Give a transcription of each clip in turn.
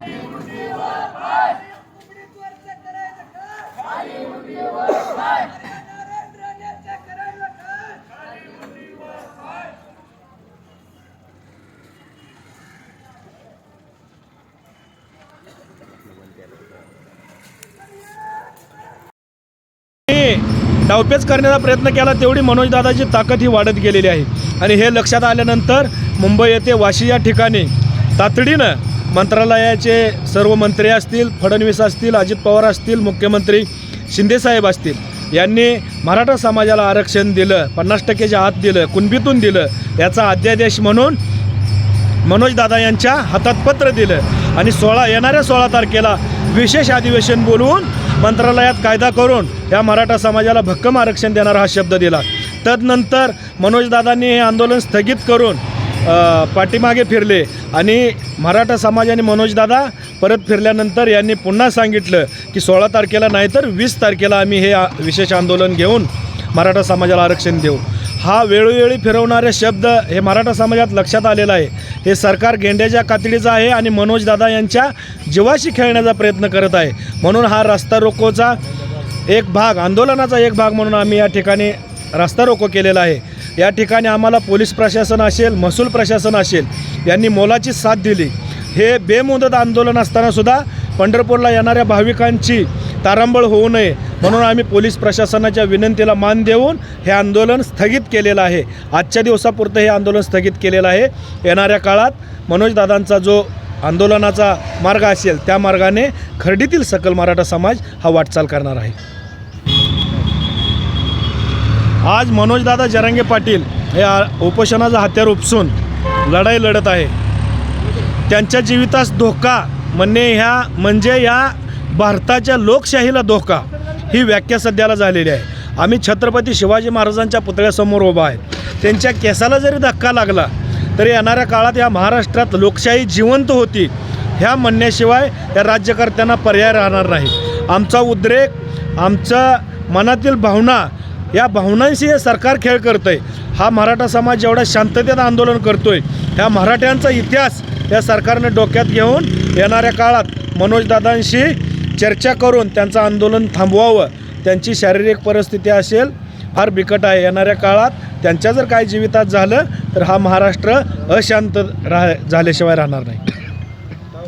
मी डावपेच करण्याचा प्रयत्न केला तेवढी मनोजदादाची ताकद ही वाढत गेलेली आहे. आणि हे लक्षात आल्यानंतर मुंबई येथे वाशी या ठिकाणी तातडीनं मंत्रालयाचे सर्व मंत्री असतील फडणवीस असतील अजित पवार असतील मुख्यमंत्री शिंदेसाहेब असतील यांनी मराठा समाजाला आरक्षण दिलं पन्नास टक्केच्या आत दिलं कुणबीतून दिलं याचा अध्यादेश म्हणून मनोजदादा यांच्या हातात पत्र दिलं. आणि सोळा येणाऱ्या सोळा तारखेला विशेष अधिवेशन बोलवून मंत्रालयात कायदा करून या मराठा समाजाला भक्कम आरक्षण देणारा हा शब्द दिला. तदनंतर मनोजदादांनी हे आंदोलन स्थगित करून पाठीमागे फिरले. आणि मराठा समाज आणि मनोजदादा परत फिरल्यानंतर यांनी पुन्हा सांगितलं की सोळा तारखेला नाही तर वीस तारखेला आम्ही हे आ- विशेष आंदोलन घेऊन मराठा समाजाला आरक्षण देऊ. हा वेळोवेळी फिरवणारे शब्द हे मराठा समाजात लक्षात आलेला आहे. हे सरकार गेंड्याच्या कातडीचं आहे आणि मनोजदादा यांच्या जीवाशी खेळण्याचा प्रयत्न करत आहे. म्हणून हा रस्ता रोकोचा एक भाग आंदोलनाचा एक भाग म्हणून आम्ही या ठिकाणी रस्ता रोको केलेला आहे. या ठिकाणी आम्हाला पोलीस प्रशासन असेल महसूल प्रशासन असेल यांनी मोलाची साथ दिली. हे बेमुदत आंदोलन असतानासुद्धा पंढरपूरला येणाऱ्या भाविकांची तारांबळ होऊ नये म्हणून आम्ही पोलीस प्रशासनाच्या विनंतीला मान देऊन हे आंदोलन स्थगित केलेलं आहे. आजच्या दिवसापुरतं हे आंदोलन स्थगित केलेलं आहे. येणाऱ्या काळात मनोजदादांचा जो आंदोलनाचा मार्ग असेल त्या मार्गाने खर्डीतील सकल मराठा समाज हा वाटचाल करणार आहे. आज मनोजदादा जरांगे पाटील हे उपोषणाचं हत्यार उपसून लढाई लढत आहे. त्यांच्या जीवितास धोका म्हणणे ह्या म्हणजे या भारताच्या लोकशाहीला धोका ही व्याख्या सध्याला झालेली आहे. आम्ही छत्रपती शिवाजी महाराजांच्या पुतळ्यासमोर उभा आहे. त्यांच्या केसाला जरी धक्का लागला तरी येणाऱ्या काळात या महाराष्ट्रात लोकशाही जिवंत होती ह्या म्हणण्याशिवाय या राज्यकर्त्यांना पर्याय राहणार नाही. आमचा उद्रेक आमच्या मनातील भावना या भावनांशी हे सरकार खेळ करतं आहे हा मराठा समाज जेवढा शांततेत आंदोलन करतोय. ह्या मराठ्यांचा इतिहास या सरकारनं डोक्यात घेऊन येणाऱ्या काळात मनोजदादांशी चर्चा करून त्यांचं आंदोलन थांबवावं. त्यांची शारीरिक परिस्थिती असेल फार बिकट आहे. येणाऱ्या काळात त्यांच्या जर काही जीवितात झालं तर हा महाराष्ट्र अशांत राह झाल्याशिवाय राहणार नाही.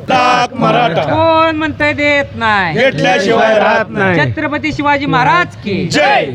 लाख मराठा. कोण म्हणतंय देत नाही? घेतल्याशिवाय राहत नाही. छत्रपती शिवाजी महाराज की. जय!